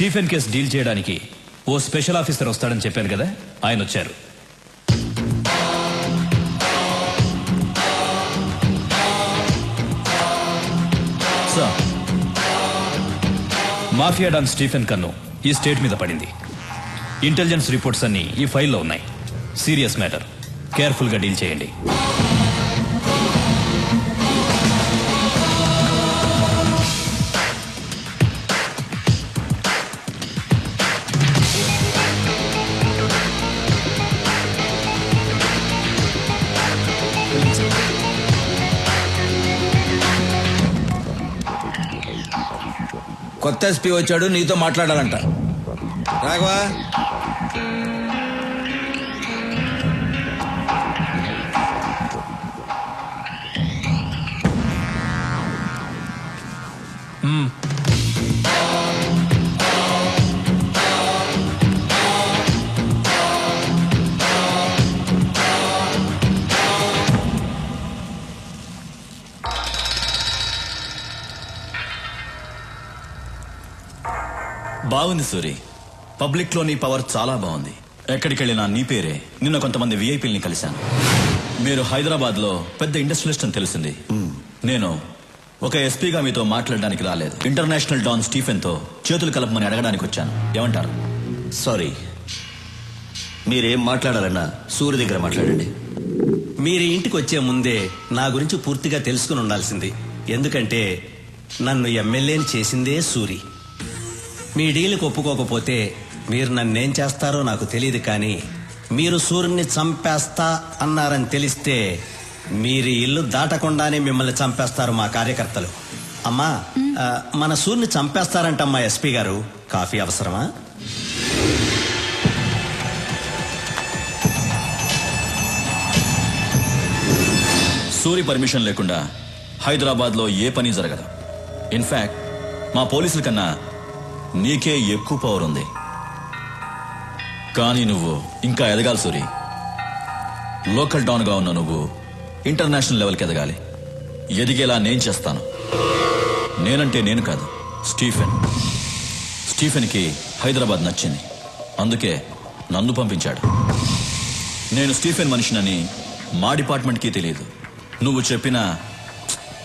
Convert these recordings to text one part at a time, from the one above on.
Stephen case deal చేయడానికి ఓ special officer వస్తాడని చెప్పాను కదా ఆయన వచ్చారు. సార్ మాఫియా డాన్ స్టీఫెన్ కన్ను ఈ స్టేట్ మీద పడింది. ఇంటెలిజెన్స్ రిపోర్ట్స్ అన్ని ఈ ఫైల్లో ఉన్నాయి. Serious matter. కేర్ఫుల్గా డీల్ చేయండి. కొత్త ఎస్పీ వచ్చాడు నీతో మాట్లాడాలంట. రాఘవా? బాగుంది సూరి. పబ్లిక్లో నీ పవర్ చాలా బాగుంది. ఎక్కడికి వెళ్ళినా నీ పేరే. నిన్న కొంతమంది విఐపీల్ని కలిశాను. మీరు హైదరాబాద్లో పెద్ద ఇండస్ట్రియలిస్ట్ అని తెలిసింది. నేను ఒక ఎస్పీగా మీతో మాట్లాడడానికి రాలేదు. ఇంటర్నేషనల్ డాన్ స్టీఫెన్తో చేతులు కలపమని అడగడానికి వచ్చాను. ఏమంటారు? సారీ. మీరేం మాట్లాడాలన్నా సూర్య దగ్గర మాట్లాడండి. మీరు ఇంటికి వచ్చే ముందే నా గురించి పూర్తిగా తెలుసుకుని ఉండాల్సింది. ఎందుకంటే నన్ను ఎమ్మెల్యేని చేసిందే సూరి. మీ డీల్కి ఒప్పుకోకపోతే మీరు నన్నేం చేస్తారో నాకు తెలియదు కానీ మీరు సూర్యుని చంపేస్తా అన్నారని తెలిస్తే మీరు ఇల్లు దాటకుండానే మిమ్మల్ని చంపేస్తారు మా కార్యకర్తలు. అమ్మా ఆ, మన సూర్యుని చంపేస్తారంటమ్మా ఎస్పీ గారు. కాఫీ అవసరమా? సూరి పర్మిషన్ లేకుండా హైదరాబాద్లో ఏ పని జరగదు. ఇన్ఫాక్ట్ మా పోలీసుల కన్నా నీకే ఎక్కువ పవర్ ఉంది. కానీ నువ్వు ఇంకా ఎదగాలి సూరి. లోకల్ టౌన్గా ఉన్న నువ్వు ఇంటర్నేషనల్ లెవెల్కి ఎదగాలి. ఎదిగేలా నేను చేస్తాను. నేనంటే నేను కాదు స్టీఫెన్. స్టీఫెన్కి హైదరాబాద్ నచ్చింది. అందుకే నన్ను పంపించాడు. నేను స్టీఫెన్ మనిషినని మా డిపార్ట్మెంట్కి తెలియదు. నువ్వు చెప్పినా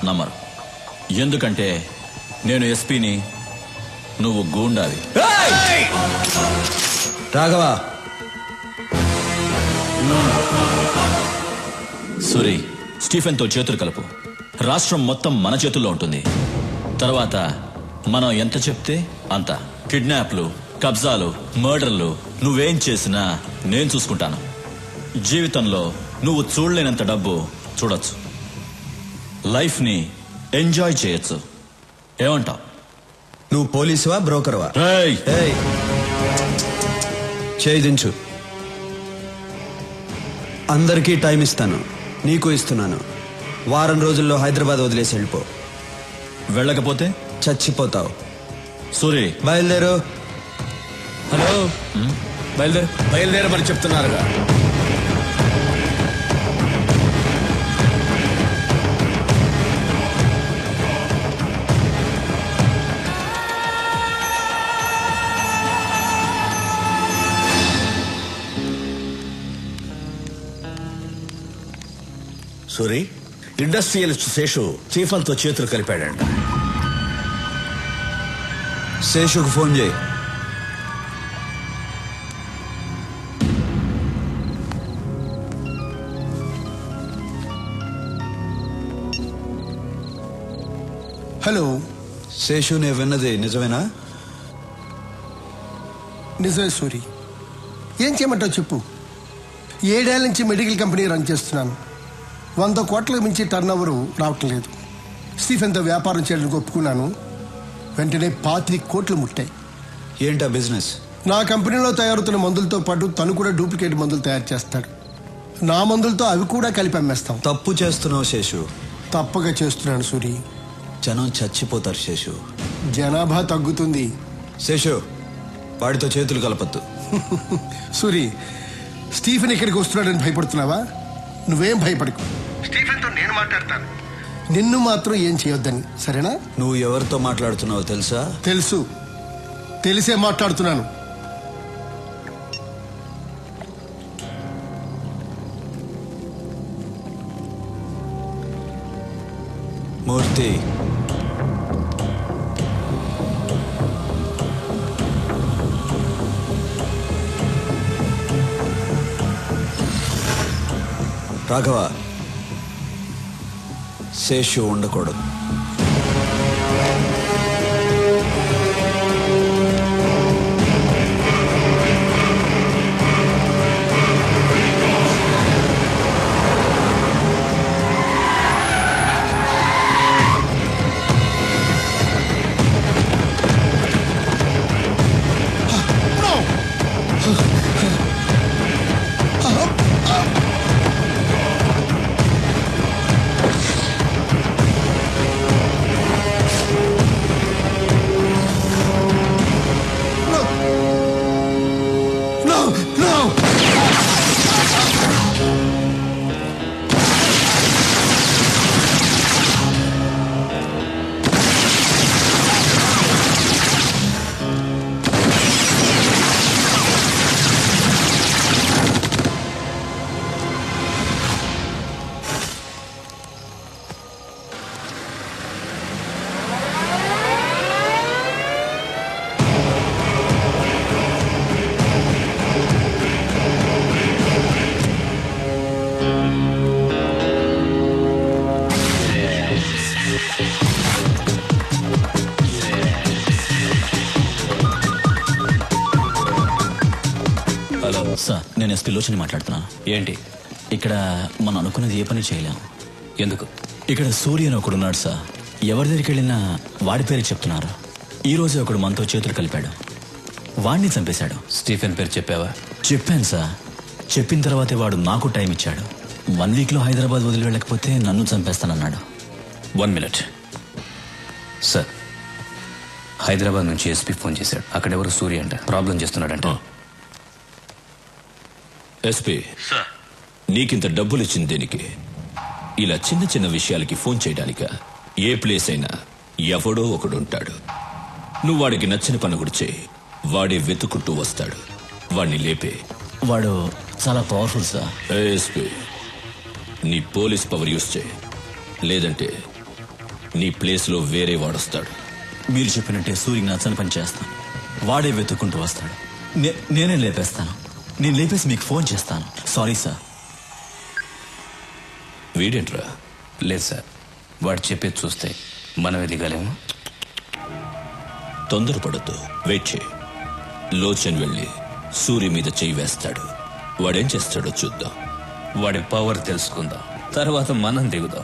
నమ్మరు. ఎందుకంటే నేను ఎస్పీని నువ్వు గూండావి రాఘవా. సూరి స్టీఫెన్తో చేతులు కలుపు. రాష్ట్రం మొత్తం మన చేతుల్లో ఉంటుంది. తర్వాత మనం ఎంత చెప్తే అంత. కిడ్నాప్లు కబ్జాలు మర్డర్లు నువ్వేం చేసినా నేను చూసుకుంటాను. జీవితంలో నువ్వు చూడలేనంత డబ్బు చూడొచ్చు. లైఫ్ని ఎంజాయ్ చేయొచ్చు. ఏమంటావ్? నువ్వు పోలీసువా బ్రోకర్వా? ఏయ్! చేయి దించు. అందరికీ టైం ఇస్తాను. నీకు ఇస్తున్నాను. వారం రోజుల్లో హైదరాబాద్ వదిలేసి వెళ్ళిపో. వెళ్ళకపోతే? చచ్చిపోతావు. సూరి. బయలుదేరు. హలో? బయలుదేరు. బయలుదేరమని చెప్తున్నారుగా. సూరి ఇండస్ట్రియలిస్ట్ శేషు చీఫల్తో చేతులు కలిపాడంట. శేషుకు ఫోన్ చేయి. హలో శేషు నేను విన్నది నిజమేనా? నిజమే సూరి. ఏం చేయమంటావు చెప్పు? ఏడేళ్ళ నుంచి మెడికల్ కంపెనీ రన్ చేస్తున్నాను. వంద కోట్లకు మించి టర్న్ ఓవర్ రావటం లేదు. స్టీఫెన్తో వ్యాపారం చేయడానికి ఒప్పుకున్నాను. వెంటనే పాతి కోట్లు ముట్టాయి. ఏంటా బిజినెస్? నా కంపెనీలో తయారవుతున్న మందులతో పాటు తను కూడా డూప్లికేట్ మందులు తయారు చేస్తాడు. నా మందులతో అవి కూడా కలిపి అమ్మేస్తాం. తప్పు చేస్తున్నావు శేషు. తప్పగా చేస్తున్నాను సూరి. జనం చచ్చిపోతారు శేషు. జనాభా తగ్గుతుంది. శేషు వాడితో చేతులు కలపద్దు. సూరి స్టీఫెన్ ఇక్కడికి వస్తున్నాడని భయపడుతున్నావా? నువ్వేం భయపడకు. స్టీఫెన్తో నేను మాట్లాడతాను. నిన్ను మాత్రం ఏం చేయొద్దని సరేనా? నువ్వు ఎవరితో మాట్లాడుతున్నావో తెలుసా? తెలుసు. తెలిసే మాట్లాడుతున్నాను. మూర్తి రాఘవ శేషు ఉండకూడదు No, సార్ నేను ఎస్పీ లోచని మాట్లాడుతున్నాను ఏంటి? ఇక్కడ మనం అనుకున్నది ఏ పని చేయలేం. ఎందుకు? ఇక్కడ సూర్య అని ఒకడు ఉన్నాడు సార్. ఎవరి దగ్గరికి వెళ్ళినా వాడి పేరు చెప్తున్నారు. ఈ రోజే ఒకడు మనతో చేతులు కలిపాడు. వాడిని చంపేశాడు. స్టీఫెన్ పేరు చెప్పావా? చెప్పాను సార్. చెప్పిన తర్వాతే వాడు నాకు టైం ఇచ్చాడు. వన్ వీక్లో హైదరాబాద్ వదిలి వెళ్ళకపోతే నన్ను చంపేస్తానన్నాడు. One minute. సార్ హైదరాబాద్ నుంచి ఎస్పీ ఫోన్ చేశాడు. అక్కడెవరు సూర్య అంట. ప్రాబ్లం చేస్తున్నాడంట. ఎస్పీ. నీకింత డబ్బులు ఇచ్చింది దేనికి? ఇలా చిన్న చిన్న విషయాలకి ఫోన్ చేయడానిక ఏ ప్లేస్ అయినా ఎవడో ఒకడు ఉంటాడు నువ్వు వాడికి నచ్చిన పని కూడా చేయి. వాడే వెతుకుంటూ వస్తాడు. వాడిని లేపే. వాడు చాలా పవర్ఫుల్ సార్. ఎస్పీ నీ పోలీస్ పవర్ యూస్ చేయి. లేదంటే నీ ప్లేస్లో వేరే వాడొస్తాడు. మీరు చెప్పినట్టే సూర్యకి నచ్చని పని చేస్తాను. వాడే వెతుక్కుంటూ వస్తాడు. నే- నేనే లేపేస్తాను. నేను లేపేసి మీకు ఫోన్ చేస్తాను. సారీ సార్ వీడేంట్రా? లేదు సార్ వాడు చెప్పేది చూస్తే మనమే దిగాలేము. తొందరపడద్దు. వెయిట్ చేయి. లోచన్ వెళ్ళి సూర్య మీద చేయి వేస్తాడు. వాడేం చేస్తాడో చూద్దాం. వాడి పవర్ తెలుసుకుందాం. తర్వాత మనం దిగుదాం.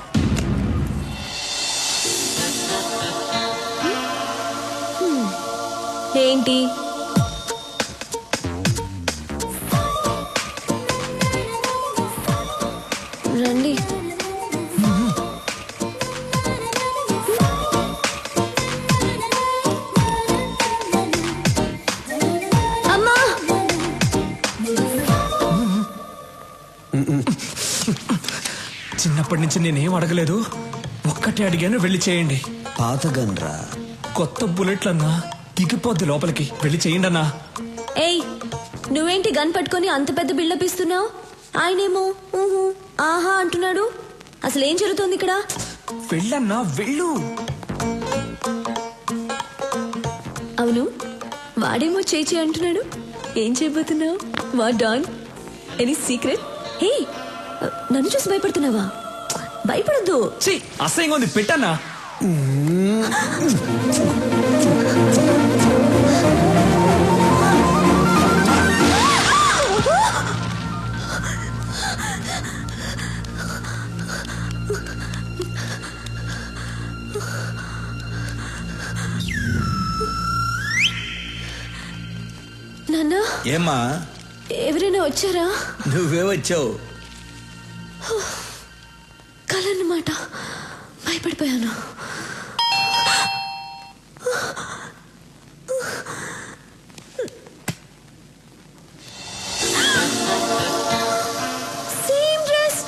ఏంటి? చిన్నప్పటి నుంచి నేనేం అడగలేదు. ఒక్కటే అడిగాను వెళ్ళి చేయండి. పాత గన్రా కొత్త బుల్లెట్లన్నా దిగిపోద్ది లోపలికి. వెళ్ళి చేయండి అన్నా. ఏయ్ నువ్వేంటి గన్ పట్టుకొని అంత పెద్ద బిల్డప్ ఇస్తున్నావు? ఆయనేమో ఊహు ఆహా అంటున్నాడు. అసలు ఏం జరుగుతోంది ఇక్కడ? వెళ్ళన్నా వెళ్ళు. అవును వాడేమో చేచి అంటున్నాడు. ఏం చేయబోతున్నావు? వా డాన్? Any secret? హే నన్ను చూసి భయపడుతున్నావా? భయపడద్దు. అసహ్యంగా ఉంది. పెట్టన్నా? నాన్న? ఏమ్మా? ఎవరైనా వచ్చారా? నువ్వే వచ్చావు. కలన్నమాట. భయపడిపోయాను. సేమ్ డ్రెస్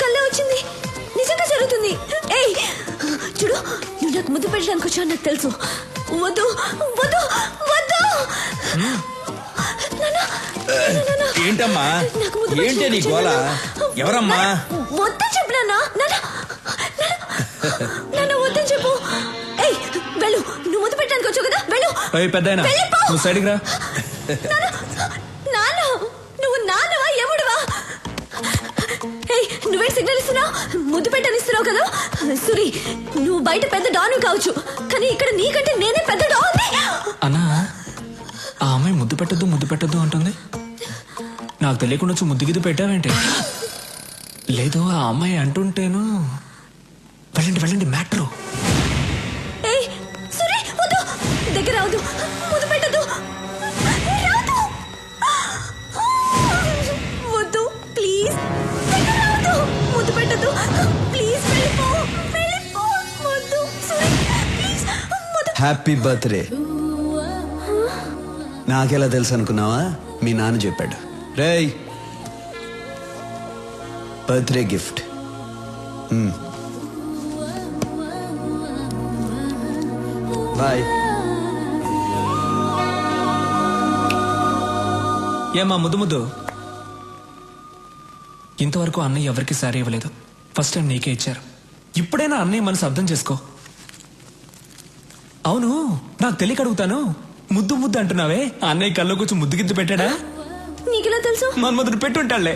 కళ్ళ వచ్చింది. నిజంగా జరుగుతుంది. ఏయ్! చూడు నువ్వు నాకు ముద్దు పెట్టడానికి వచ్చావు నాకు తెలుసు. ఏంటమ్మా? ఏంటి నీ గోల. ఎవరమ్మా? వద్దని చెప్పు నాన్న నాన్న చెప్పు. ఏయ్ వెళ్ళు. నువ్వు ముద్దు పెట్టడానికి వచ్చావు కదా? వెళ్ళు. ఏయ్ పెద్ద వెళ్ళిపో. నువ్వు సైడ్కి రా. నాన్న నువ్వు నాన్నవా? ఎముడువా ఏయ్ నువ్వే సిగ్నల్ ఇస్తున్నావు? ముద్దు పెట్టని ఇస్తున్నావు కదా? సురి నువ్వు బయట పెద్ద డాను కావచ్చు. కానీ ఇక్కడ నీకంటే నేనే పెద్ద డాన్ అన్నా ఆ అమ్మాయి ముద్దు పెట్టద్దు ముద్దు పెట్టద్దు అంటుంది. నాకు తెలియకుండా వచ్చి ముద్దు గిద్దు పెట్టావేంటి? లేదు ఆ అమ్మాయి అంటుంటేను. వెళ్ళండి వెళ్ళండి మ్యాట్రు. ఏయ్ సురి వద్దు. దగ్గర వద్దు ప్లీజ్. ముద్దు ప్లీజ్ వెళ్ళిపో వెళ్ళిపో. వద్దు సురి ప్లీజ్. ముద్దు. హ్యాపీ బర్త్డే నాకెలా తెలుసు అనుకున్నావా? మీ నాన్న చెప్పాడు. రేయ్ బర్త్డే గిఫ్ట్ బాయ్ ఏమా ముద్దు ముద్దు. ఇంతవరకు అన్నయ్య ఎవరికి సారీ ఇవ్వలేదు. ఫస్ట్ టైం నీకే ఇచ్చారు. ఇప్పుడైనా అన్నయ్య మనసు అర్థం చేసుకో. అవును నాకు తెలియక అడుగుతాను. ముద్దు ముద్దు అంటున్నావే? ఆ అన్నయ్య కళ్ళు కూర్చొని ముద్దు గిద్దు పెట్టాడా? నీకెలా తెలుసు? మన్మధుడు పెట్టుంటాళ్ళే